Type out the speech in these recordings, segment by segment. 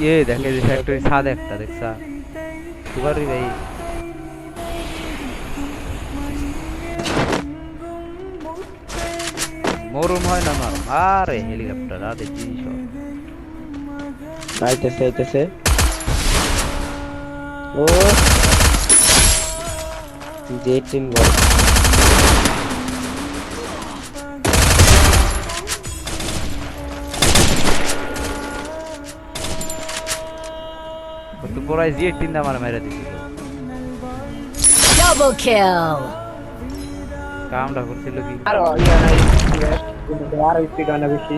এ দেখে যে ফ্যাক্টরি ছাদ একটা দেখছা সুপারি ভাই মরুম হয় না মারুম আরে, হেলিকপ্টার, আরে জিনিস। আইতেছে আইতেছে। ও। জে টিম বল। তো পড়াই যে তিনটা আমার মেরে দিছিল Double kill. কামটা করছিল কি? আরও ইয়া স্পিড অনেক বেশি।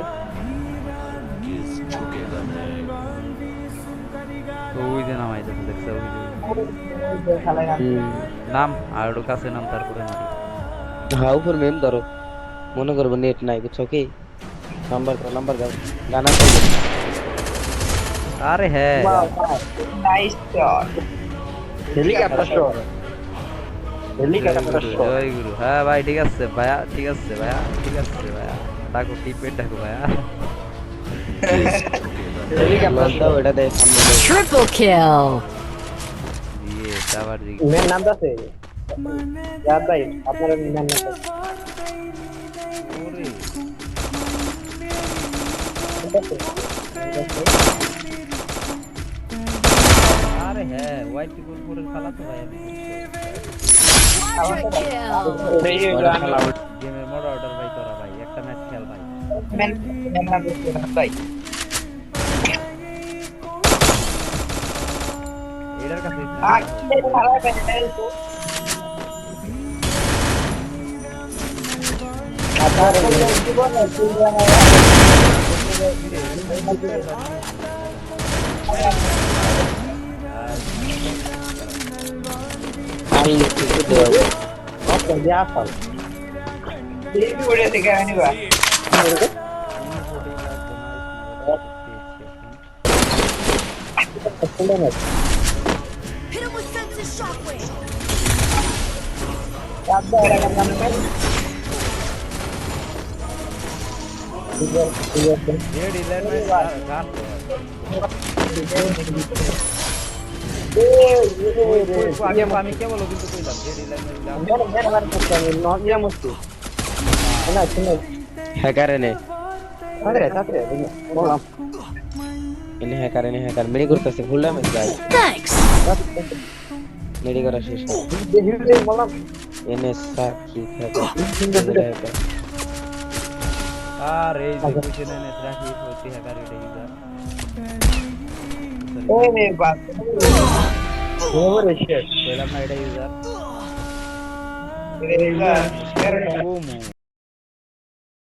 তো ওই যে নামাইতেছে দেখছ? ওই যে নাম আর ওর কাছে নাম তারপরে মারি হ্যাঁ উপর মেম ধরো। মনে করব নেট নাই বুঝছ কি? নাম্বার দাও। নাম্বার দাও গানা আরে হ্যাঁ। Nice shot helicopter shot helicopter shot জয় গুরু হ্যাঁ ভাই ঠিক আছে ভাইয়া ঠিক আছে ভাইয়া ঠিক আছে ভাইয়া। ডাকো টিপমেট ডাকো ভাইয়া। হেলিকপ্টার দাও ওরে আরে হ্যাঁ হোয়াইট পিপল করে খেলা তো ভাই আমি Quadra kill. এই ওটা খেলা গেমের মোড অর্ডার ভাই। তোরা ভাই একটা ম্যাচ খেল ভাই মেন মেন নাম আছে ভাই এটার কাছে আ কি খেলা পেন তো আপনার জীবন আমি Aí, se fudeu. Vou perder a fala. Segura esse grande lá. Agora, agora, agora. Dear dealer, my car. আমি কিন্তু কইলাম ডেড ইলেভেন গান হ্যাকার এনে। এনে হ্যাকার এনে হ্যাকার মেরি করতেছে ফুল ড্যামেজ গাই Thanks. মেরি করা শেষ এনে সাকি হ্যাকার আর এই যে পিছনে নে রাখি হতে হ্যাকার এটা ইউজার কইলাম না এটা ইউজার Shit. বুম